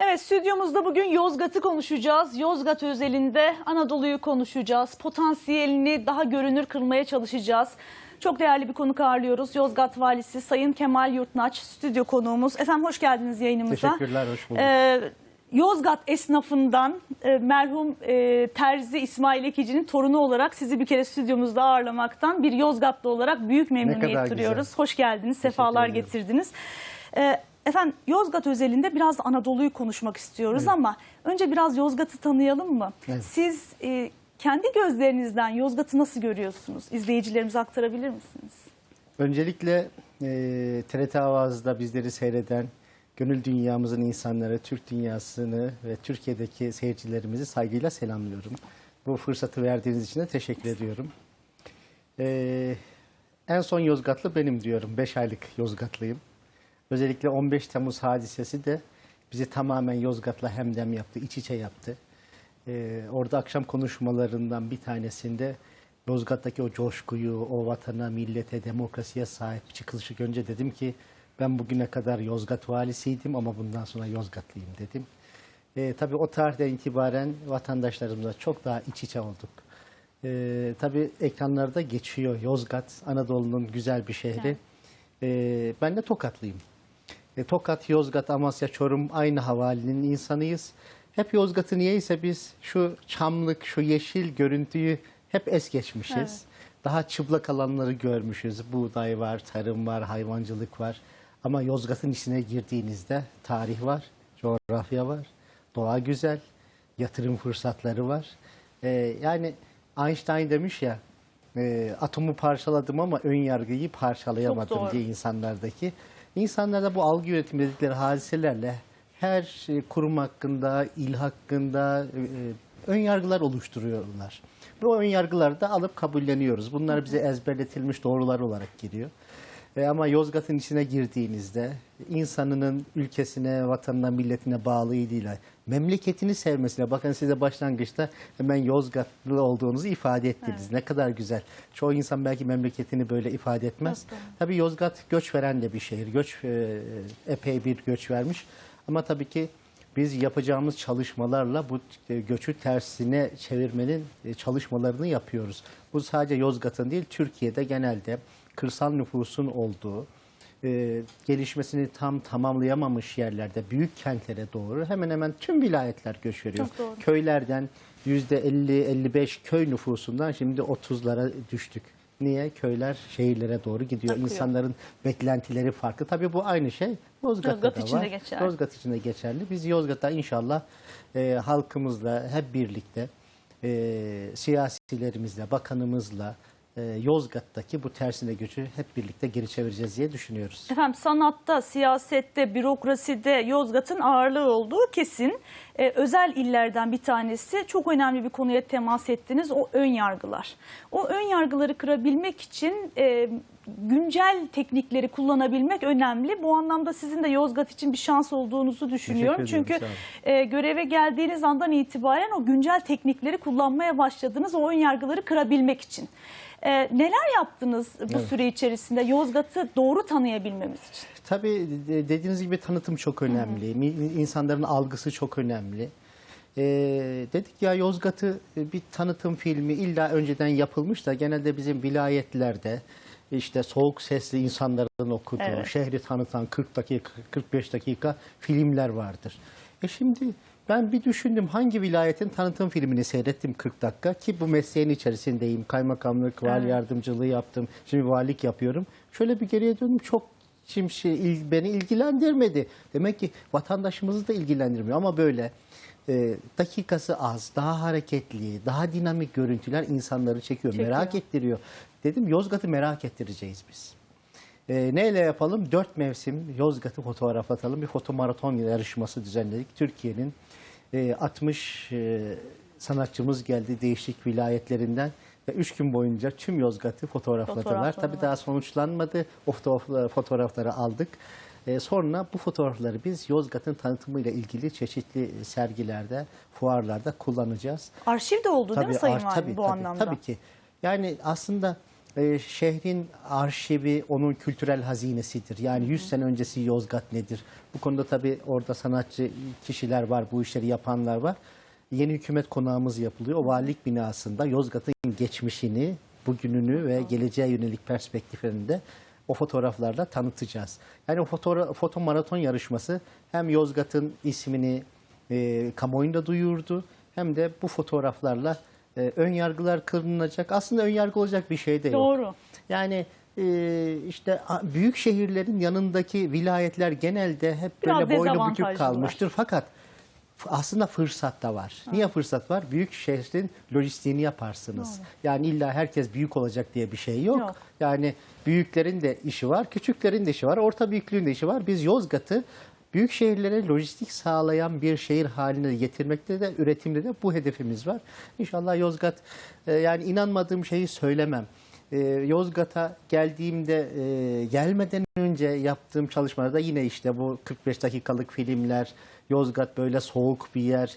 Evet stüdyomuzda bugün Yozgat'ı konuşacağız. Yozgat özelinde Anadolu'yu konuşacağız. Potansiyelini daha görünür kılmaya çalışacağız. Çok değerli bir konuk ağırlıyoruz. Yozgat Valisi Sayın Kemal Yurtnaç stüdyo konuğumuz. Efendim hoş geldiniz yayınımıza. Teşekkürler, hoş bulduk. Ee, Yozgat esnafından e, merhum e, Terzi İsmail Ekici'nin torunu olarak sizi bir kere stüdyomuzda ağırlamaktan bir Yozgatlı olarak büyük memnuniyet duyuyoruz. Hoş geldiniz, sefalar getirdiniz. Ee, efendim Yozgat özelinde biraz Anadolu'yu konuşmak istiyoruz ama önce biraz Yozgat'ı tanıyalım mı? Evet. Siz e, kendi gözlerinizden Yozgat'ı nasıl görüyorsunuz? İzleyicilerimize aktarabilir misiniz? Öncelikle e, TRT Avaz'da bizleri seyreden gönül dünyamızın insanları, Türk dünyasını ve Türkiye'deki seyircilerimizi saygıyla selamlıyorum. Bu fırsatı verdiğiniz için de teşekkür ediyorum. E, en son Yozgatlı benim diyorum. 5 aylık Yozgatlıyım. Özellikle 15 Temmuz hadisesi de bizi tamamen Yozgat'la hemdem yaptı, iç içe yaptı. Ee, orada akşam konuşmalarından bir tanesinde Yozgat'taki o coşkuyu, o vatana, millete, demokrasiye sahip çıkılışı görünce dedim ki ben bugüne kadar Yozgat valisiydim ama bundan sonra Yozgatlıyım dedim. Ee, tabii o tarihten itibaren vatandaşlarımızla çok daha iç içe olduk. Ee, tabii ekranlarda geçiyor Yozgat, Anadolu'nun güzel bir şehri. Ee, ben de Tokatlıyım. E, Tokat, Yozgat, Amasya, Çorum aynı havalinin insanıyız. Hep Yozgat'ı niyeyse biz şu çamlık, şu yeşil görüntüyü hep es geçmişiz. Evet. Daha çıplak alanları görmüşüz. Buğday var, tarım var, hayvancılık var. Ama Yozgat'ın içine girdiğinizde tarih var, coğrafya var, doğa güzel, yatırım fırsatları var. E, yani Einstein demiş ya, e, atomu parçaladım ama ön yargıyı parçalayamadım diye insanlardaki. İnsanlarda bu algı yönetimi dedikleri hadiselerle her şey, kurum hakkında, il hakkında e, ön yargılar oluşturuyorlar. Ve o ön yargıları da alıp kabulleniyoruz. Bunlar bize ezberletilmiş doğrular olarak giriyor. E, ama Yozgat'ın içine girdiğinizde insanının ülkesine, vatanına, milletine bağlılığıyla, memleketini sevmesine, bakın size başlangıçta hemen Yozgatlı olduğunuzu ifade ettiniz. Ne kadar güzel. Çoğu insan belki memleketini böyle ifade etmez. Doğru. Tabii Yozgat göç veren de bir şehir. Göç e, epey bir göç vermiş. Ama tabii ki biz yapacağımız çalışmalarla bu e, göçü tersine çevirmenin e, çalışmalarını yapıyoruz. Bu sadece Yozgat'ın değil, Türkiye'de genelde kırsal nüfusun olduğu, e, gelişmesini tam tamamlayamamış yerlerde, büyük kentlere doğru hemen hemen tüm vilayetler göç veriyor. Köylerden %50-55 köy nüfusundan şimdi 30'lara düştük. Niye? Köyler şehirlere doğru gidiyor. Akıyor. İnsanların beklentileri farklı. Tabii bu aynı şey Yozgat'ta Yozgat da için de var. geçerli. Yozgat için de geçerli. Biz Yozgat'ta inşallah e, halkımızla hep birlikte e, siyasilerimizle, bakanımızla Yozgat'taki bu tersine göçü hep birlikte geri çevireceğiz diye düşünüyoruz. Efendim sanatta, siyasette, bürokraside Yozgat'ın ağırlığı olduğu kesin. Ee, özel illerden bir tanesi çok önemli bir konuya temas ettiniz o ön yargılar. O ön yargıları kırabilmek için e, güncel teknikleri kullanabilmek önemli. Bu anlamda sizin de Yozgat için bir şans olduğunuzu düşünüyorum. Çünkü e, göreve geldiğiniz andan itibaren o güncel teknikleri kullanmaya başladınız o ön yargıları kırabilmek için. E, neler yaptınız bu Evet. süre içerisinde Yozgat'ı doğru tanıyabilmemiz için? Tabii de- dediğiniz gibi tanıtım çok önemli. Mi- İnsanların algısı çok önemli. Ee, dedik ya Yozgat'ı e, bir tanıtım filmi illa önceden yapılmış da genelde bizim vilayetlerde işte soğuk sesli insanların okuduğu, Evet. şehri tanıtan 40 dakika, 45 dakika filmler vardır. E şimdi ben bir düşündüm hangi vilayetin tanıtım filmini seyrettim 40 dakika ki bu mesleğin içerisindeyim. Kaymakamlık, Evet. yardımcılığı yaptım. Şimdi valilik yapıyorum. Şöyle bir geriye döndüm çok şimdi şey, beni ilgilendirmedi. Demek ki vatandaşımızı da ilgilendirmiyor ama böyle e, dakikası az, daha hareketli, daha dinamik görüntüler insanları çekiyor, Çekiyor. merak ettiriyor. Dedim Yozgat'ı merak ettireceğiz biz. E, neyle yapalım? Dört mevsim Yozgat'ı fotoğraflatalım. Bir fotomaraton yarışması düzenledik. Türkiye'nin e, 60 e, sanatçımız geldi değişik vilayetlerinden ve üç gün boyunca tüm Yozgat'ı fotoğrafladılar. Fotoğrafladılar. Tabii daha sonuçlanmadı. O foto- fotoğrafları aldık. E, sonra bu fotoğrafları biz Yozgat'ın tanıtımıyla ilgili çeşitli sergilerde, fuarlarda kullanacağız. Arşiv de oldu değil mi Sayın Valim tabii, bu tabii, anlamda? Tabii ki. Yani aslında e, şehrin arşivi onun kültürel hazinesidir. Yani 100 sene öncesi Yozgat nedir? Bu konuda tabii orada sanatçı kişiler var, bu işleri yapanlar var. Yeni hükümet konağımız yapılıyor. O valilik binasında Yozgat'ın geçmişini, bugününü ve geleceğe yönelik perspektiflerini de o fotoğraflarla tanıtacağız. Yani o fotoğraf, foto maraton yarışması hem Yozgat'ın ismini e, kamuoyunda duyurdu hem de bu fotoğraflarla e, ön yargılar kırılacak. Aslında ön yargı olacak bir şey de yok. Doğru. Yani e, işte büyük şehirlerin yanındaki vilayetler genelde hep Biraz böyle boynu bükük kalmıştır. Fakat aslında fırsat da var. Niye fırsat var? Büyük şehrin lojistiğini yaparsınız. Yani illa herkes büyük olacak diye bir şey yok. Yok. Yani büyüklerin de işi var, küçüklerin de işi var, orta büyüklüğün de işi var. Biz Yozgat'ı büyük şehirlere lojistik sağlayan bir şehir haline getirmekte de üretimde de bu hedefimiz var. İnşallah Yozgat e, yani inanmadığım şeyi söylemem. E, Yozgat'a geldiğimde e, gelmeden önce yaptığım çalışmalarda yine işte bu 45 dakikalık filmler, Yozgat böyle soğuk bir yer,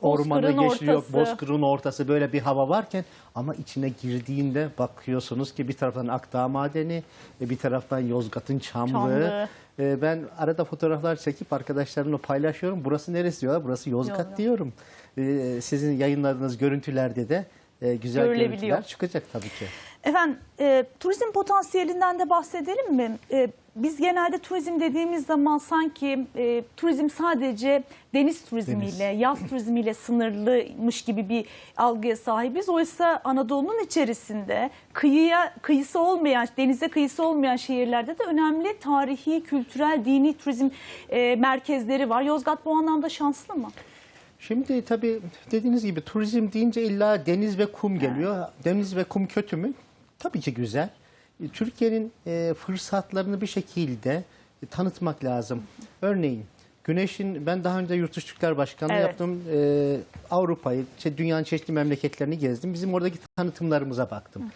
ormanı geçiyor, ortası. Bozkır'ın ortası böyle bir hava varken ama içine girdiğinde bakıyorsunuz ki bir taraftan Akdağ Madeni, bir taraftan Yozgat'ın Çamlığı. Çamlığı. E, Ben arada fotoğraflar çekip arkadaşlarımla paylaşıyorum. Burası neresi diyorlar? Burası Yozgat Yozgat. diyorum. E, Sizin yayınladığınız görüntülerde de e, güzel görüntüler çıkacak tabii ki. Efendim e, turizm potansiyelinden de bahsedelim mi? E, biz genelde turizm dediğimiz zaman sanki e, turizm sadece deniz turizmiyle, yaz turizmiyle sınırlıymış gibi bir algıya sahibiz. Oysa Anadolu'nun içerisinde kıyıya kıyısı olmayan, denize kıyısı olmayan şehirlerde de önemli tarihi, kültürel, dini turizm e, merkezleri var. Yozgat bu anlamda şanslı mı? Şimdi tabii dediğiniz gibi turizm deyince illa deniz ve kum geliyor. Deniz ve kum kötü mü? Tabii ki güzel. E, Türkiye'nin e, fırsatlarını bir şekilde e, tanıtmak lazım. Örneğin Güneş'in ben daha önce yurt dışı Türkler Başkanlığı Evet. yaptım. E, Avrupa'yı, işte dünyanın çeşitli memleketlerini gezdim. Bizim oradaki tanıtımlarımıza baktım.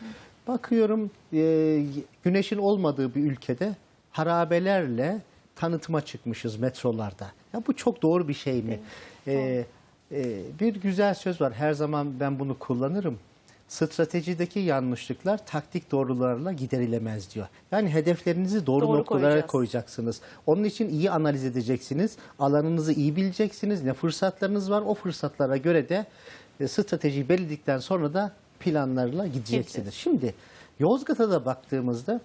Bakıyorum e, Güneş'in olmadığı bir ülkede harabelerle tanıtıma çıkmışız metrolarda. Ya bu çok doğru bir şey mi? E, e, bir güzel söz var. Her zaman ben bunu kullanırım. Stratejideki yanlışlıklar taktik doğrularla giderilemez diyor. Yani hedeflerinizi doğru, Doğru noktalara koyacağız. koyacaksınız. Onun için iyi analiz edeceksiniz. Alanınızı iyi bileceksiniz. Ne fırsatlarınız var o fırsatlara göre de e, stratejiyi belirledikten sonra da planlarla gideceksiniz. Gideceğiz. Şimdi Yozgat'a da baktığımızda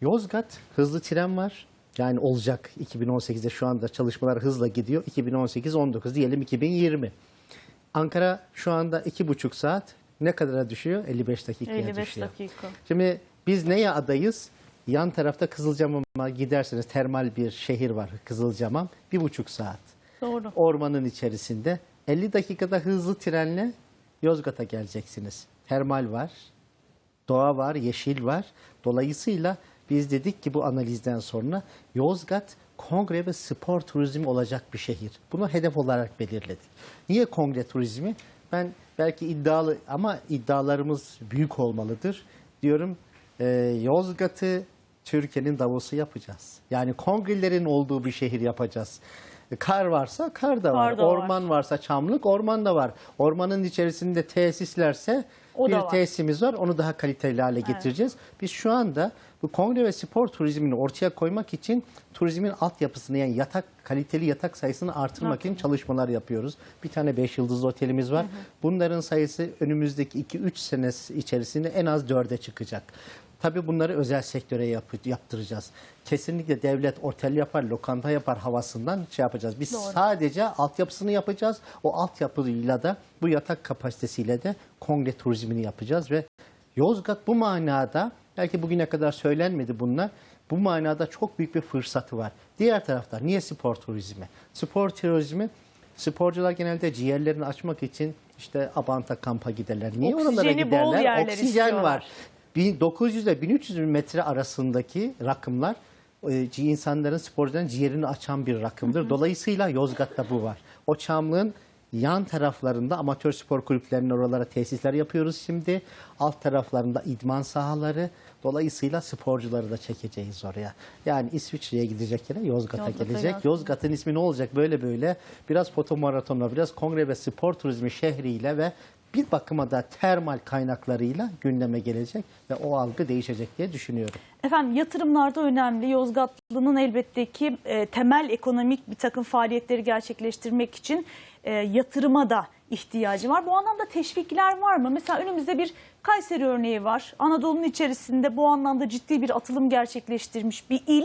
Yozgat hızlı tren var. Yani olacak 2018'de şu anda çalışmalar hızla gidiyor. 2018-19 diyelim 2020. Ankara şu anda iki buçuk saat ne kadara düşüyor? 55 dakikaya 55 düşüyor. dakika. Şimdi biz neye adayız? Yan tarafta Kızılcamam'a giderseniz termal bir şehir var Kızılcamam. Bir buçuk saat. Doğru. Ormanın içerisinde 50 dakikada hızlı trenle Yozgat'a geleceksiniz. Termal var, doğa var, yeşil var. Dolayısıyla biz dedik ki bu analizden sonra Yozgat kongre ve spor turizmi olacak bir şehir. Bunu hedef olarak belirledik. Niye kongre turizmi? Ben belki iddialı ama iddialarımız büyük olmalıdır. Diyorum e, Yozgat'ı Türkiye'nin Davos'u yapacağız. Yani kongrelerin olduğu bir şehir yapacağız. Kar varsa kar da var. Kar da var. Orman varsa çamlık, orman da var. Ormanın içerisinde tesislerse O bir var. tesisimiz var. Onu daha kaliteli hale getireceğiz. Biz şu anda bu kongre ve spor turizmini ortaya koymak için turizmin altyapısını yani yatak kaliteli yatak sayısını artırmak için çalışmalar yapıyoruz. Bir tane 5 yıldızlı otelimiz var. Bunların sayısı önümüzdeki 2-3 sene içerisinde en az 4'e çıkacak. Tabii bunları özel sektöre yap- yaptıracağız. Kesinlikle devlet otel yapar, lokanta yapar havasından şey yapacağız. Biz Doğru. sadece altyapısını yapacağız. O altyapıyla da bu yatak kapasitesiyle de kongre turizmini yapacağız ve Yozgat bu manada belki bugüne kadar söylenmedi bunlar. Bu manada çok büyük bir fırsatı var. Diğer tarafta niye spor turizmi? Spor turizmi sporcular genelde ciğerlerini açmak için işte Abant'a kampa giderler. Niye oralara Oksijeni bol giderler? yerler Oksijen istiyorlar. var. 1900 ile 1300 metre arasındaki rakımlar e, insanların sporcuların ciğerini açan bir rakımdır. Dolayısıyla Yozgat'ta bu var. O çamlığın yan taraflarında amatör spor kulüplerinin oralara tesisler yapıyoruz şimdi. Alt taraflarında idman sahaları. Dolayısıyla sporcuları da çekeceğiz oraya. Yani İsviçre'ye gidecek yere Yozgat'a Yozgat'a gelecek. Yozgat'ın ismi ne olacak böyle böyle? Biraz foto maratonla, biraz kongre ve spor turizmi şehriyle ve bir bakıma da termal kaynaklarıyla gündeme gelecek ve o algı değişecek diye düşünüyorum. Efendim yatırımlarda önemli. Yozgatlı'nın elbette ki e, temel ekonomik bir takım faaliyetleri gerçekleştirmek için e, yatırıma da ihtiyacı var. Bu anlamda teşvikler var mı? Mesela önümüzde bir Kayseri örneği var. Anadolu'nun içerisinde bu anlamda ciddi bir atılım gerçekleştirmiş bir il.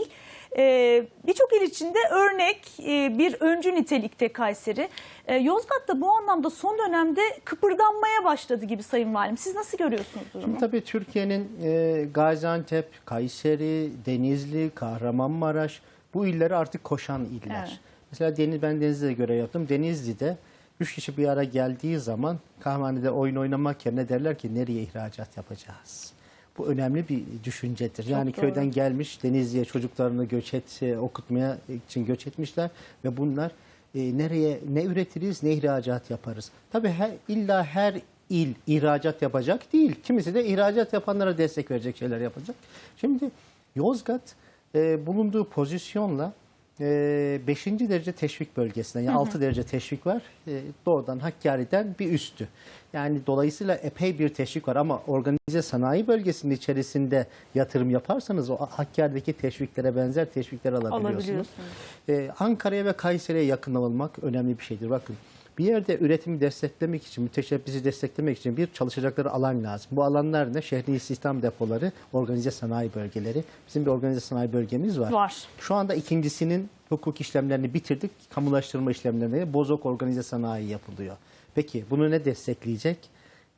E, Birçok il içinde örnek e, bir öncü nitelikte Kayseri. E, Yozgat da bu anlamda son dönemde kıpırdanmaya başladı gibi Sayın Valim. Siz nasıl görüyorsunuz durumu? Şimdi tabii Türkiye'nin e, Gaziantep, Kayseri, Denizli, Kahramanmaraş bu illeri artık koşan iller. Evet. Mesela Deniz, ben Denizli'de görev yaptım. Denizli'de üç kişi bir ara geldiği zaman kahvehanede oyun oynamak yerine derler ki nereye ihracat yapacağız? Bu önemli bir düşüncedir. yani doğru. köyden gelmiş Denizli'ye çocuklarını göç et, okutmaya için göç etmişler ve bunlar e, nereye ne üretiriz ne ihracat yaparız. Tabii her, illa her il ihracat yapacak değil. Kimisi de ihracat yapanlara destek verecek şeyler yapacak. Şimdi Yozgat e, bulunduğu pozisyonla 5. derece teşvik bölgesinde yani 6 derece teşvik var. E, doğrudan Hakkari'den bir üstü. Yani dolayısıyla epey bir teşvik var ama organize sanayi bölgesinin içerisinde yatırım yaparsanız o Hakkari'deki teşviklere benzer teşvikler alabiliyorsunuz. Alabiliyorsunuz. Ee, Ankara'ya ve Kayseri'ye yakın olmak önemli bir şeydir. Bakın bir yerde üretimi desteklemek için, müteşebbisi desteklemek için bir çalışacakları alan lazım. Bu alanlar ne? Şehri istihdam depoları, organize sanayi bölgeleri. Bizim bir organize sanayi bölgemiz var. Var. Şu anda ikincisinin hukuk işlemlerini bitirdik. Kamulaştırma işlemlerine Bozok Organize Sanayi yapılıyor. Peki bunu ne destekleyecek?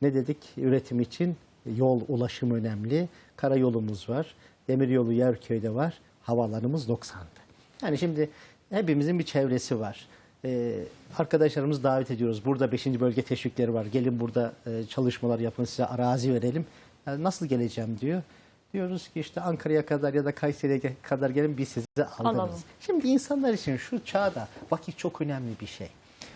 Ne dedik? Üretim için yol, ulaşım önemli. Karayolumuz var. Demiryolu Yerköy'de var. Havalarımız 90'dı. Yani şimdi hepimizin bir çevresi var. Ee, arkadaşlarımız davet ediyoruz. Burada 5. bölge teşvikleri var. Gelin burada e, çalışmalar yapın size arazi verelim. Yani nasıl geleceğim diyor. Diyoruz ki işte Ankara'ya kadar ya da Kayseri'ye kadar gelin biz sizi alırız. Alalım. Şimdi insanlar için şu çağda vakit çok önemli bir şey.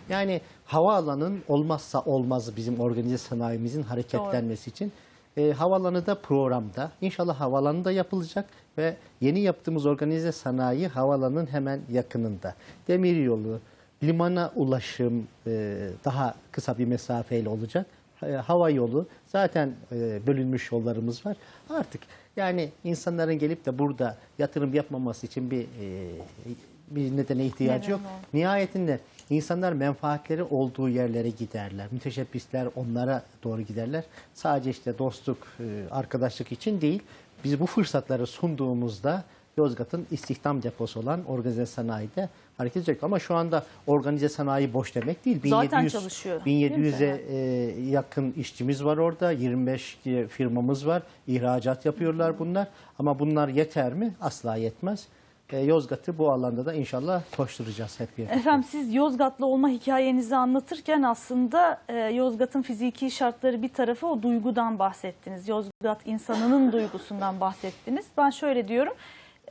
Yani havaalanın olmazsa olmazı bizim organize sanayimizin hareketlenmesi için. E, havaalanı da programda. İnşallah havaalanı da yapılacak ve yeni yaptığımız organize sanayi havaalanının hemen yakınında. Demiryolu, limana ulaşım e, daha kısa bir mesafeyle olacak. E, hava yolu zaten e, bölünmüş yollarımız var. Artık yani insanların gelip de burada yatırım yapmaması için bir e, bir nedene ihtiyacı Neden yok. Nihayetinde insanlar menfaatleri olduğu yerlere giderler. Müteşebbisler onlara doğru giderler. Sadece işte dostluk, e, arkadaşlık için değil. Biz bu fırsatları sunduğumuzda Yozgat'ın istihdam deposu olan organize sanayide hareket edecek. Ama şu anda organize sanayi boş demek değil. Zaten çalışıyor, değil mi 1700'e e, yakın işçimiz var orada. 25 diye firmamız var. İhracat yapıyorlar bunlar. Ama bunlar yeter mi? Asla yetmez. E, Yozgat'ı bu alanda da inşallah koşturacağız hep birlikte. Efendim siz Yozgatlı olma hikayenizi anlatırken aslında e, Yozgat'ın fiziki şartları bir tarafa o duygudan bahsettiniz. Yozgat insanının duygusundan bahsettiniz. Ben şöyle diyorum.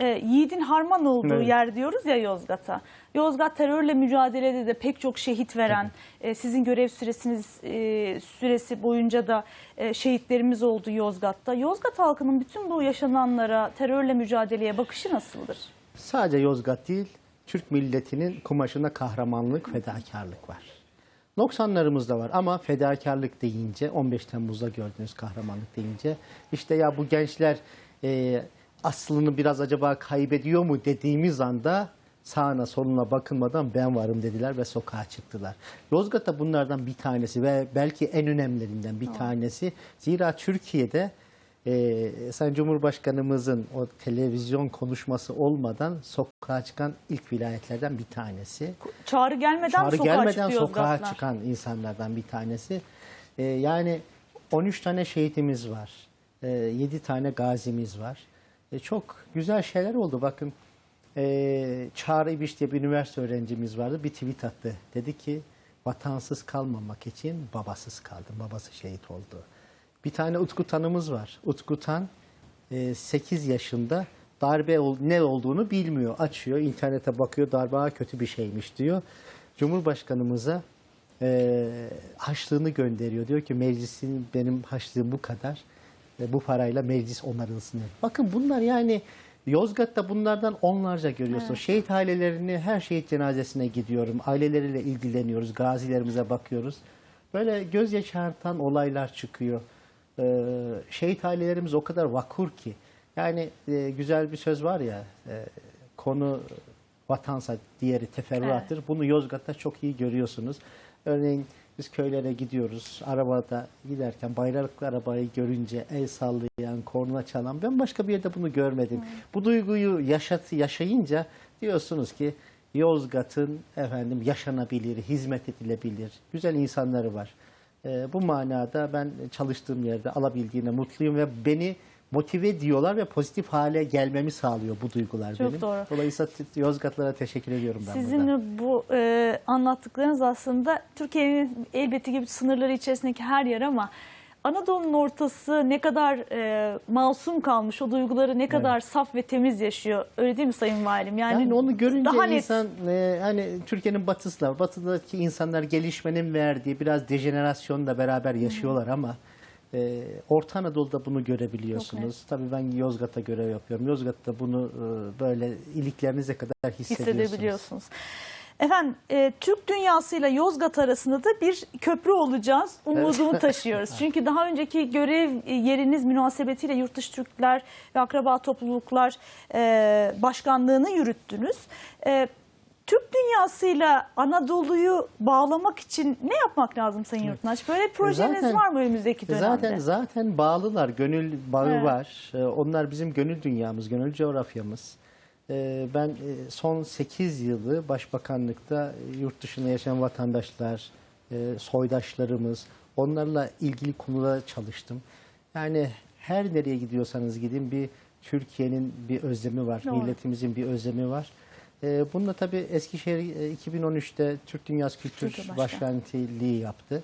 E, yiğidin harman olduğu Evet. yer diyoruz ya Yozgat'a. Yozgat terörle mücadelede de pek çok şehit veren, e, sizin görev süresiniz e, süresi boyunca da e, şehitlerimiz oldu Yozgat'ta. Yozgat halkının bütün bu yaşananlara, terörle mücadeleye bakışı nasıldır? Sadece Yozgat değil, Türk milletinin kumaşında kahramanlık, fedakarlık var. Noksanlarımız da var ama fedakarlık deyince, 15 Temmuz'da gördüğünüz kahramanlık deyince, işte ya bu gençler e, aslını biraz acaba kaybediyor mu dediğimiz anda sağına soluna bakılmadan ben varım dediler ve sokağa çıktılar. Yozgat'ta bunlardan bir tanesi ve belki en önemlilerinden bir tanesi. Zira Türkiye'de ee, Sayın Cumhurbaşkanımızın o televizyon konuşması olmadan sokağa çıkan ilk vilayetlerden bir tanesi. Çağrı gelmeden Çağrı sokağa gelmeden sokağa Yozgatlar. çıkan insanlardan bir tanesi. Ee, yani 13 tane şehitimiz var. Ee, 7 tane gazimiz var. Ee, çok güzel şeyler oldu. Bakın ee, Çağrı İbiş diye bir üniversite öğrencimiz vardı. Bir tweet attı. Dedi ki vatansız kalmamak için babasız kaldım. Babası şehit oldu. Bir tane Utku Tan'ımız var. Utku Tan e, 8 yaşında darbe ol- ne olduğunu bilmiyor. Açıyor, internete bakıyor, darbe kötü bir şeymiş diyor. Cumhurbaşkanımıza e, haçlığını gönderiyor. Diyor ki meclisin benim haçlığım bu kadar. E, bu parayla meclis onarılsın. Bakın bunlar yani Yozgat'ta bunlardan onlarca görüyorsun. Şehit ailelerini her şehit cenazesine gidiyorum. Aileleriyle ilgileniyoruz. Gazilerimize bakıyoruz. böyle göz yaşartan olaylar çıkıyor. Ee, şehit ailelerimiz o kadar vakur ki. Yani e, güzel bir söz var ya, e, konu vatansa diğeri teferruattır. Bunu Yozgat'ta çok iyi görüyorsunuz. Örneğin biz köylere gidiyoruz. Arabada giderken bayraklı arabayı görünce el sallayan, korna çalan ben başka bir yerde bunu görmedim. Bu duyguyu yaşat, yaşayınca diyorsunuz ki Yozgat'ın efendim yaşanabilir, hizmet edilebilir, güzel insanları var. Ee, bu manada ben çalıştığım yerde alabildiğine mutluyum ve beni motive ediyorlar ve pozitif hale gelmemi sağlıyor bu duygular Çok benim. doğru. Dolayısıyla Yozgatlara teşekkür ediyorum ben burada. Sizin bu e, anlattıklarınız aslında Türkiye'nin elbette gibi sınırları içerisindeki her yer ama Anadolu'nun ortası ne kadar e, masum kalmış, o duyguları ne kadar saf ve temiz yaşıyor. Öyle değil mi Sayın Valim? Yani, Yani onu görünce daha net. insan e, hani Türkiye'nin batısında, batıdaki insanlar gelişmenin verdiği biraz dejenerasyonla beraber yaşıyorlar ama e, Orta Anadolu'da bunu görebiliyorsunuz. Tabii ben Yozgat'a görev yapıyorum. Yozgat'ta bunu e, böyle iliklerinize kadar hissediyorsunuz. hissedebiliyorsunuz. Efendim e, Türk dünyasıyla Yozgat arasında da bir köprü olacağız. Umudunu taşıyoruz. Çünkü daha önceki görev e, yeriniz münasebetiyle Yurtdışı Türkler ve Akraba Topluluklar e, Başkanlığını yürüttünüz. E, Türk dünyasıyla Anadolu'yu bağlamak için ne yapmak lazım Sayın Yurtnaş? Böyle bir projeniz Zaten- var mı önümüzdeki dönemde? Zaten zaten bağlılar, gönül bağı Evet. var. Ee, Onlar bizim gönül dünyamız, gönül coğrafyamız. Ben e, son 8 yılı başbakanlıkta e, yurt dışında yaşayan vatandaşlar, e, soydaşlarımız, onlarla ilgili konuda çalıştım. Yani her nereye gidiyorsanız gidin bir Türkiye'nin bir özlemi var, Doğru. milletimizin bir özlemi var. Ee, Bununla tabii Eskişehir e, 2013'te Türk Dünyası Kültür Başkan- Başkentliği yaptı.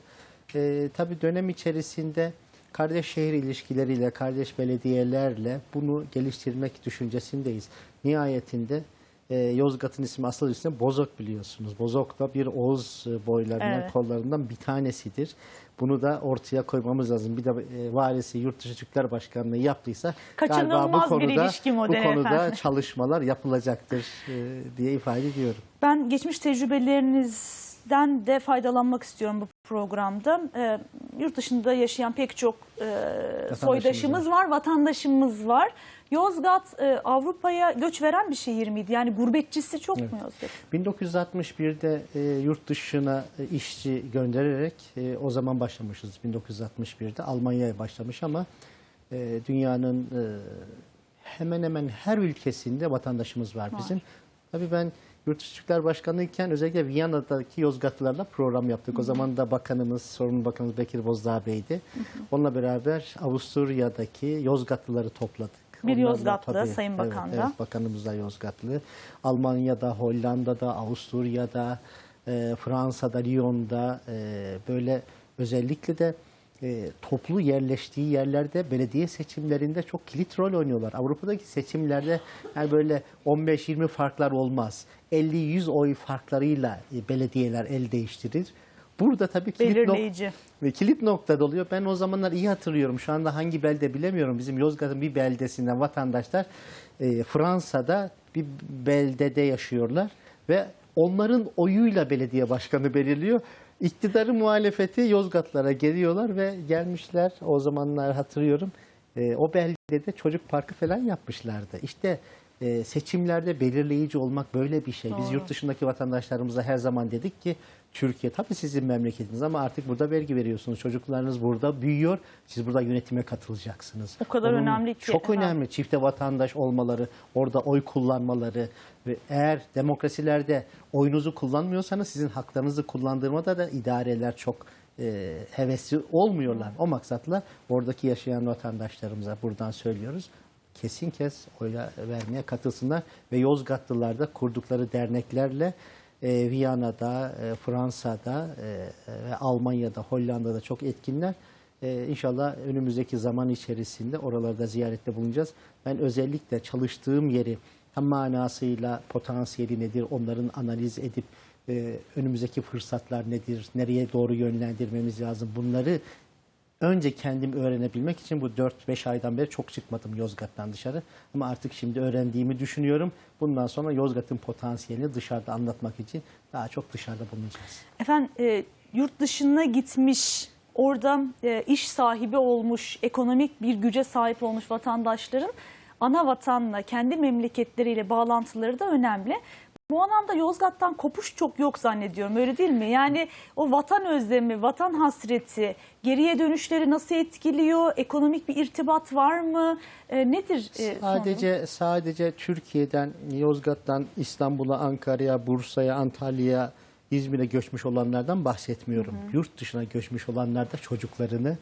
Ee, tabii dönem içerisinde kardeş şehir ilişkileriyle, kardeş belediyelerle bunu geliştirmek düşüncesindeyiz. Nihayetinde e, Yozgat'ın ismi asıl ismi Bozok biliyorsunuz. Bozok da bir Oğuz e, boylarından, Evet. kollarından bir tanesidir. Bunu da ortaya koymamız lazım. Bir de e, valisi Yurtdışı Türkler Başkanlığı yaptıysa galiba bu konuda, bu konuda efendim. çalışmalar yapılacaktır e, diye ifade ediyorum. Ben geçmiş tecrübelerinizden de faydalanmak istiyorum bu programda. Yurt dışında yaşayan pek çok e, soydaşımız var, vatandaşımız var. Yozgat e, Avrupa'ya göç veren bir şehir miydi? Yani gurbetçisi çok mu Yozgat? 1961'de e, yurt dışına e, işçi göndererek e, o zaman başlamışız 1961'de Almanya'ya başlamış ama e, dünyanın e, hemen hemen her ülkesinde vatandaşımız var Var. bizim. Tabii ben Yurt dışı Türkler Başkanlığı'yken özellikle Viyana'daki Yozgatlılarla program yaptık. O zaman da bakanımız, sorumlu bakanımız Bekir Bozdağ Bey'di. Onunla beraber Avusturya'daki Yozgatlıları topladık. Bir Onlarla Yozgatlı, Sayın evet, Bakan da. evet, Bakanımız da Yozgatlı. Almanya'da, Hollanda'da, Avusturya'da, e, Fransa'da, Lyon'da e, böyle özellikle de e, toplu yerleştiği yerlerde belediye seçimlerinde çok kilit rol oynuyorlar. Avrupa'daki seçimlerde yani böyle 15-20 farklar olmaz. 50-100 oy farklarıyla e, belediyeler el değiştirir. Burada tabii kilit nok- ve kilit noktada oluyor. Ben o zamanlar iyi hatırlıyorum. Şu anda hangi belde bilemiyorum. Bizim Yozgat'ın bir beldesinden vatandaşlar e, Fransa'da bir beldede yaşıyorlar ve onların oyuyla belediye başkanı belirliyor. İktidarı muhalefeti Yozgatlara geliyorlar ve gelmişler. O zamanlar hatırlıyorum. E, o beldede çocuk parkı falan yapmışlardı. İşte e, seçimlerde belirleyici olmak böyle bir şey. Biz Doğru. yurt dışındaki vatandaşlarımıza her zaman dedik ki Türkiye tabii sizin memleketiniz ama artık burada vergi veriyorsunuz. Çocuklarınız burada büyüyor. Siz burada yönetime katılacaksınız. O kadar önemli ki, Çok evet. önemli. Çifte vatandaş olmaları, orada oy kullanmaları ve eğer demokrasilerde oyunuzu kullanmıyorsanız sizin haklarınızı kullandırmada da idareler çok e, hevesli olmuyorlar. O maksatla oradaki yaşayan vatandaşlarımıza buradan söylüyoruz. Kesin kes oyla vermeye katılsınlar ve Yozgatlılar da kurdukları derneklerle e, Viyana'da, e, Fransa'da e, ve Almanya'da, Hollanda'da çok etkinler. E, inşallah önümüzdeki zaman içerisinde oralarda ziyarette bulunacağız. Ben özellikle çalıştığım yeri hem manasıyla potansiyeli nedir onların analiz edip e, önümüzdeki fırsatlar nedir, nereye doğru yönlendirmemiz lazım bunları önce kendim öğrenebilmek için bu 4-5 aydan beri çok çıkmadım Yozgat'tan dışarı. Ama artık şimdi öğrendiğimi düşünüyorum. Bundan sonra Yozgat'ın potansiyelini dışarıda anlatmak için daha çok dışarıda bulunacağız. Efendim e, yurt dışına gitmiş, orada e, iş sahibi olmuş, ekonomik bir güce sahip olmuş vatandaşların ana vatanla, kendi memleketleriyle bağlantıları da önemli. Bu anlamda Yozgat'tan kopuş çok yok zannediyorum öyle değil mi? Yani o vatan özlemi, vatan hasreti, geriye dönüşleri nasıl etkiliyor? Ekonomik bir irtibat var mı? E, nedir e? Sadece sadece Türkiye'den, Yozgat'tan İstanbul'a, Ankara'ya, Bursa'ya, Antalya'ya, İzmir'e göçmüş olanlardan bahsetmiyorum. Yurt dışına göçmüş olanlar da çocuklarını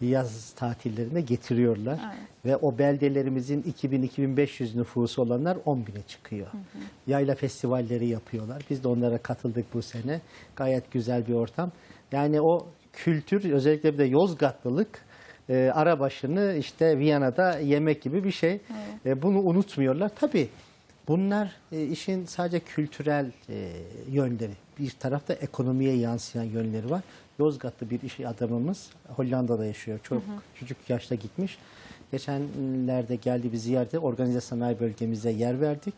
yaz tatillerine getiriyorlar. Ve o beldelerimizin 2000-2500 nüfusu olanlar 10 bine çıkıyor. Yayla festivalleri yapıyorlar. Biz de onlara katıldık bu sene. Gayet güzel bir ortam. Yani o kültür özellikle bir de Yozgatlılık e, arabaşını işte Viyana'da yemek gibi bir şey. E, bunu unutmuyorlar. Tabii bunlar e, işin sadece kültürel e, yönleri. Bir tarafta ekonomiye yansıyan yönleri var. Yozgatlı bir iş adamımız Hollanda'da yaşıyor. Çok küçük yaşta gitmiş. Geçenlerde geldi bir ziyarete organize sanayi bölgemize yer verdik.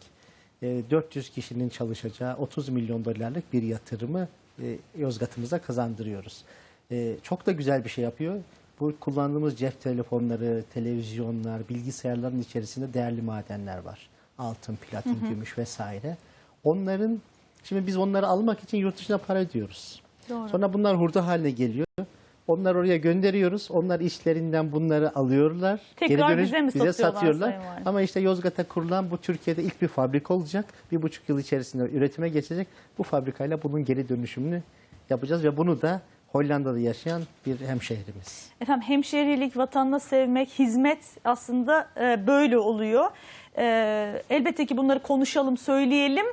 E, 400 kişinin çalışacağı 30 milyon dolarlık bir yatırımı e, Yozgat'ımıza kazandırıyoruz. E, çok da güzel bir şey yapıyor. Bu kullandığımız cep telefonları, televizyonlar, bilgisayarların içerisinde değerli madenler var. Altın, platin, gümüş vesaire. Onların şimdi biz onları almak için yurt dışına para ödüyoruz. Doğru. Sonra bunlar hurda haline geliyor. Onlar oraya gönderiyoruz. Onlar işlerinden bunları alıyorlar. Tekrar bize mi satıyorlar satıyorlar. Ama işte Yozgat'a kurulan bu Türkiye'de ilk bir fabrika olacak. Bir buçuk yıl içerisinde üretime geçecek. Bu fabrikayla bunun geri dönüşümünü yapacağız ve bunu da Hollanda'da yaşayan bir hemşehrimiz. Efendim hemşehrilik, vatanını sevmek, hizmet aslında e, böyle oluyor. E, elbette ki bunları konuşalım, söyleyelim.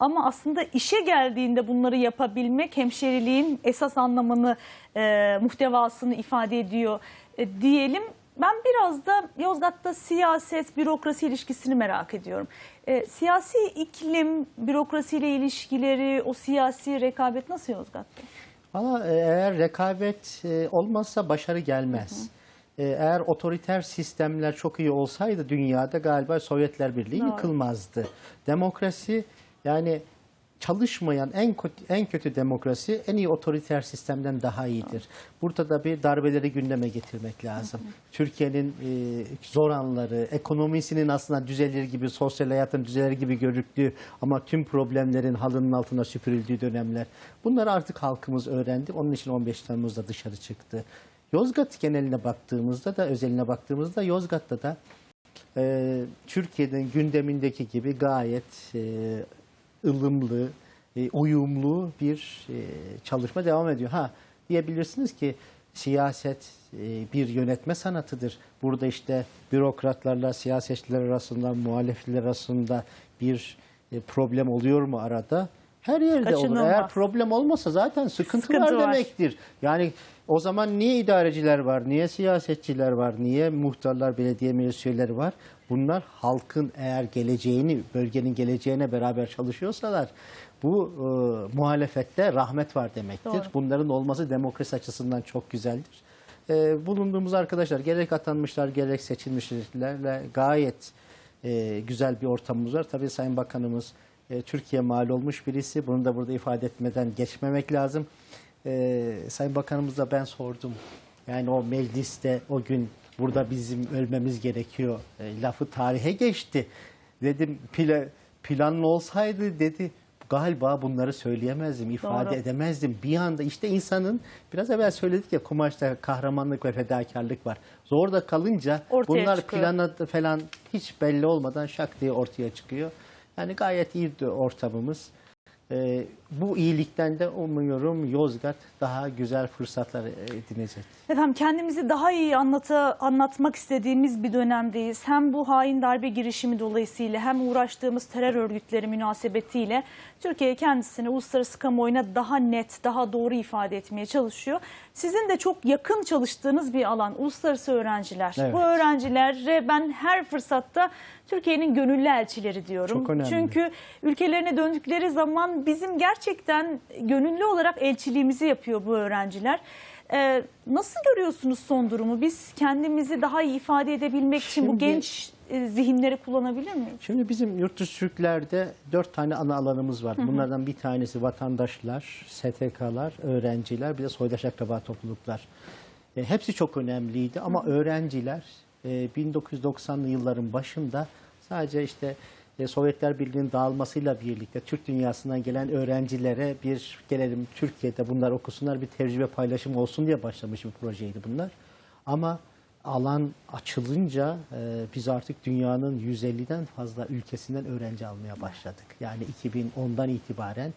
Ama aslında işe geldiğinde bunları yapabilmek hemşeriliğin esas anlamını, e, muhtevasını ifade ediyor e, diyelim. Ben biraz da Yozgat'ta siyaset, bürokrasi ilişkisini merak ediyorum. E, siyasi iklim, bürokrasiyle ilişkileri, o siyasi rekabet nasıl Yozgat'ta? Ama e, eğer rekabet e, olmazsa başarı gelmez. E, Eğer otoriter sistemler çok iyi olsaydı dünyada galiba Sovyetler Birliği Doğru. yıkılmazdı. Demokrasi yani çalışmayan en kötü, en kötü demokrasi en iyi otoriter sistemden daha iyidir. Burada da bir darbeleri gündeme getirmek lazım. Türkiye'nin e, zor anları, ekonomisinin aslında düzelir gibi, sosyal hayatın düzelir gibi görüktüğü ama tüm problemlerin halının altına süpürüldüğü dönemler. Bunları artık halkımız öğrendi. Onun için 15 Temmuz'da dışarı çıktı. Yozgat geneline baktığımızda da, özeline baktığımızda Yozgat'ta da e, Türkiye'nin gündemindeki gibi gayet e, ılımlı, e, uyumlu bir e, çalışma devam ediyor. Ha diyebilirsiniz ki siyaset e, bir yönetme sanatıdır. Burada işte bürokratlarla siyasetçiler arasında, muhalefetler arasında bir e, problem oluyor mu arada? Her yerde olur. Kaçınılmaz. Eğer problem olmasa zaten sıkıntı, Sıkıntı var var. demektir. Yani o zaman niye idareciler var, niye siyasetçiler var, niye muhtarlar, belediye meclisleri var? Bunlar halkın eğer geleceğini, bölgenin geleceğine beraber çalışıyorsalar bu e, muhalefette rahmet var demektir. Doğru. Bunların olması demokrasi açısından çok güzeldir. E, bulunduğumuz arkadaşlar gerek atanmışlar gerek seçilmişlerle gayet e, güzel bir ortamımız var. Tabii Sayın Bakanımız e, Türkiye mal olmuş birisi. Bunu da burada ifade etmeden geçmemek lazım. E, Sayın Bakanımızla ben sordum. Yani o mecliste o gün burada bizim ölmemiz gerekiyor. E, lafı tarihe geçti. Dedim pla, planlı olsaydı dedi galiba bunları söyleyemezdim, ifade Doğru. edemezdim. Bir anda işte insanın biraz evvel söyledik ya kumaşta kahramanlık ve fedakarlık var. Zorda kalınca Ortaya bunlar çıkıyor. plana falan hiç belli olmadan şak diye ortaya çıkıyor. Yani gayet iyi ortamımız. Ee, bu iyilikten de umuyorum Yozgat daha güzel fırsatlar edinecek. Efendim kendimizi daha iyi anlata, anlatmak istediğimiz bir dönemdeyiz. Hem bu hain darbe girişimi dolayısıyla hem uğraştığımız terör örgütleri münasebetiyle Türkiye kendisini uluslararası kamuoyuna daha net, daha doğru ifade etmeye çalışıyor. Sizin de çok yakın çalıştığınız bir alan uluslararası öğrenciler. Evet. Bu öğrencilere ben her fırsatta Türkiye'nin gönüllü elçileri diyorum. Çünkü ülkelerine döndükleri zaman bizim gerçekten gerçekten gönüllü olarak elçiliğimizi yapıyor bu öğrenciler. Ee, nasıl görüyorsunuz son durumu? Biz kendimizi daha iyi ifade edebilmek için bu Şimdi- genç e, zihinleri kullanabilir miyiz? Şimdi bizim yurt dışı Türklerde dört tane ana alanımız var. Bunlardan bir tanesi vatandaşlar, STK'lar, öğrenciler, bir de soydaş akraba topluluklar. E, hepsi çok önemliydi ama öğrenciler e, 1990'lı yılların başında sadece işte Sovyetler Birliği'nin dağılmasıyla birlikte Türk dünyasından gelen öğrencilere bir gelelim Türkiye'de bunlar okusunlar bir tecrübe paylaşımı olsun diye başlamış bir projeydi bunlar. Ama alan açılınca e, biz artık dünyanın 150'den fazla ülkesinden öğrenci almaya başladık. Yani 2010'dan itibaren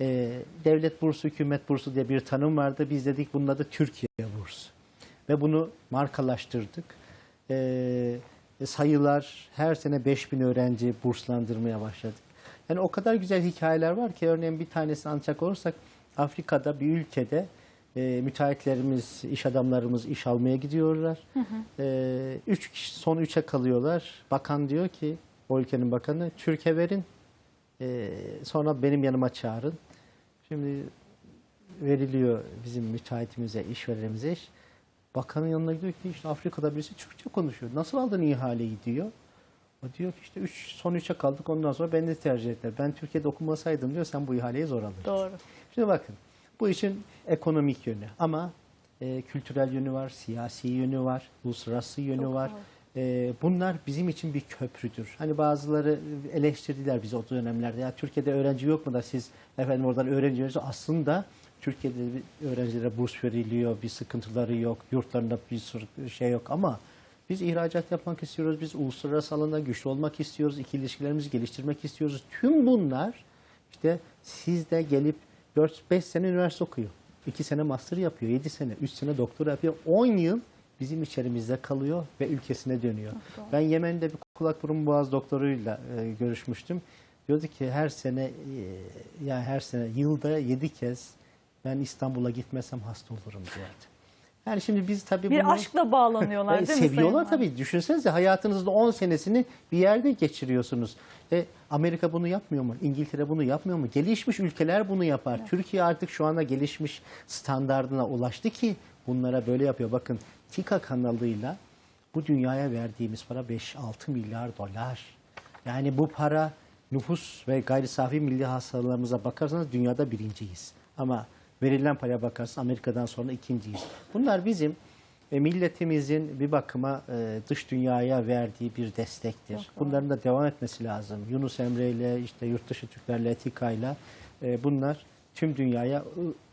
e, devlet bursu, hükümet bursu diye bir tanım vardı. Biz dedik bunun adı Türkiye bursu. Ve bunu markalaştırdık. E, sayılar her sene 5000 öğrenci burslandırmaya başladık. Yani o kadar güzel hikayeler var ki örneğin bir tanesini anlatacak olursak Afrika'da bir ülkede e, müteahhitlerimiz, iş adamlarımız iş almaya gidiyorlar. E, üç kişi, son üçe kalıyorlar. Bakan diyor ki, o ülkenin bakanı, Türkiye verin, e, sonra benim yanıma çağırın. Şimdi veriliyor bizim müteahhitimize, işverenimize iş. Bakanın yanına gidiyor ki işte Afrika'da birisi Türkçe konuşuyor. Nasıl aldın ihaleyi diyor. O diyor ki işte üç, son üçe kaldık ondan sonra beni tercih ettiler. Ben Türkiye'de okumasaydım diyor sen bu ihaleyi zor alırdın. Doğru. Şimdi bakın bu işin ekonomik yönü ama e, kültürel yönü var, siyasi yönü var, uluslararası yönü Çok var. doğru. E, bunlar bizim için bir köprüdür. Hani bazıları eleştirdiler bizi o dönemlerde. Ya Türkiye'de öğrenci yok mu da siz efendim oradan öğrenci. Aslında Türkiye'de öğrencilere burs veriliyor, bir sıkıntıları yok, yurtlarında bir sürü şey yok ama biz ihracat yapmak istiyoruz, biz uluslararası alanda güçlü olmak istiyoruz, ikili ilişkilerimizi geliştirmek istiyoruz. Tüm bunlar işte siz de gelip 4-5 sene üniversite okuyor. 2 sene master yapıyor, 7 sene, 3 sene doktor yapıyor. 10 yıl bizim içerimizde kalıyor ve ülkesine dönüyor. Ben Yemen'de bir kulak burun boğaz doktoruyla e, görüşmüştüm. Diyordu ki her sene e, yani her sene yılda 7 kez ben İstanbul'a gitmesem hasta olurum diyordu. Yani şimdi biz tabii Bir bunu aşkla bağlanıyorlar e, değil mi? seviyorlar Sayın tabii. Düşünsenize hayatınızda 10 senesini bir yerde geçiriyorsunuz. E, Amerika bunu yapmıyor mu? İngiltere bunu yapmıyor mu? Gelişmiş ülkeler bunu yapar. Türkiye artık şu anda gelişmiş standardına ulaştı ki bunlara böyle yapıyor. Bakın TİKA kanalıyla bu dünyaya verdiğimiz para 5-6 milyar dolar. Yani bu para nüfus ve gayri safi milli hasılamıza bakarsanız dünyada birinciyiz. Ama verilen paraya bakarsanız Amerika'dan sonra ikinciyiz. Bunlar bizim e, milletimizin bir bakıma e, dış dünyaya verdiği bir destektir. Bunların da devam etmesi lazım. Yunus Emre ile işte yurt dışı Türklerle, Etika'yla e, bunlar tüm dünyaya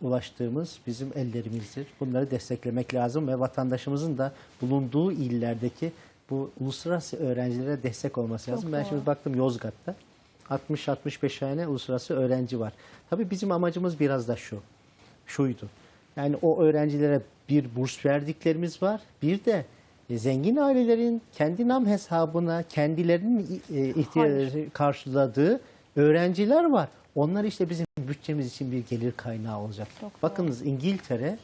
ulaştığımız bizim ellerimizdir. Bunları desteklemek lazım ve vatandaşımızın da bulunduğu illerdeki bu uluslararası öğrencilere destek olması lazım. Ben doğru. şimdi baktım Yozgat'ta 60-65 tane uluslararası öğrenci var. Tabii bizim amacımız biraz da şu şuydu. Yani o öğrencilere bir burs verdiklerimiz var. Bir de zengin ailelerin kendi nam hesabına kendilerinin e, ihtiyaçları karşıladığı öğrenciler var. Onlar işte bizim bütçemiz için bir gelir kaynağı olacak. Çok doğru. Bakınız İngiltere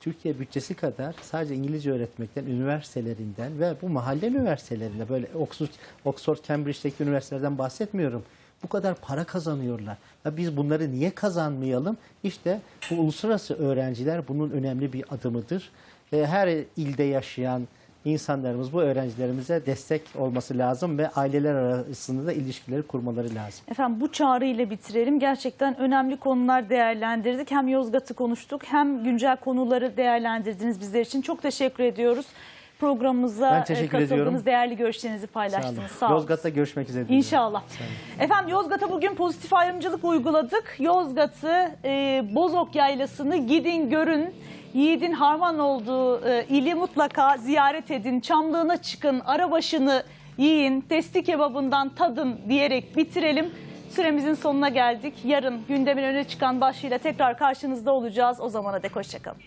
Türkiye bütçesi kadar sadece İngilizce öğretmekten, üniversitelerinden ve bu mahalle üniversitelerinde böyle Oxford, Oxford Cambridge'deki üniversitelerden bahsetmiyorum. Bu kadar para kazanıyorlar. Ya biz bunları niye kazanmayalım? İşte bu uluslararası öğrenciler bunun önemli bir adımıdır. E, Her ilde yaşayan insanlarımız bu öğrencilerimize destek olması lazım ve aileler arasında da ilişkileri kurmaları lazım. Efendim bu çağrıyla bitirelim. Gerçekten önemli konular değerlendirdik. Hem Yozgat'ı konuştuk hem güncel konuları değerlendirdiniz bizler için. Çok teşekkür ediyoruz. Programımıza Ben e, teşekkür ediyorum. değerli görüşlerinizi Sağ olun. paylaştınız. Sağ olun. Yozgat'ta görüşmek üzere. İnşallah. Efendim Yozgat'a bugün pozitif ayrımcılık uyguladık. Yozgat'ı, e, Bozok Yaylası'nı gidin görün. Yiğidin harman olduğu e, ili mutlaka ziyaret edin. Çamlığına çıkın, arabaşını yiyin, testi kebabından tadın diyerek bitirelim. Süremizin sonuna geldik. Yarın gündemin öne çıkan başlığıyla tekrar karşınızda olacağız. O zamana dek hoşçakalın.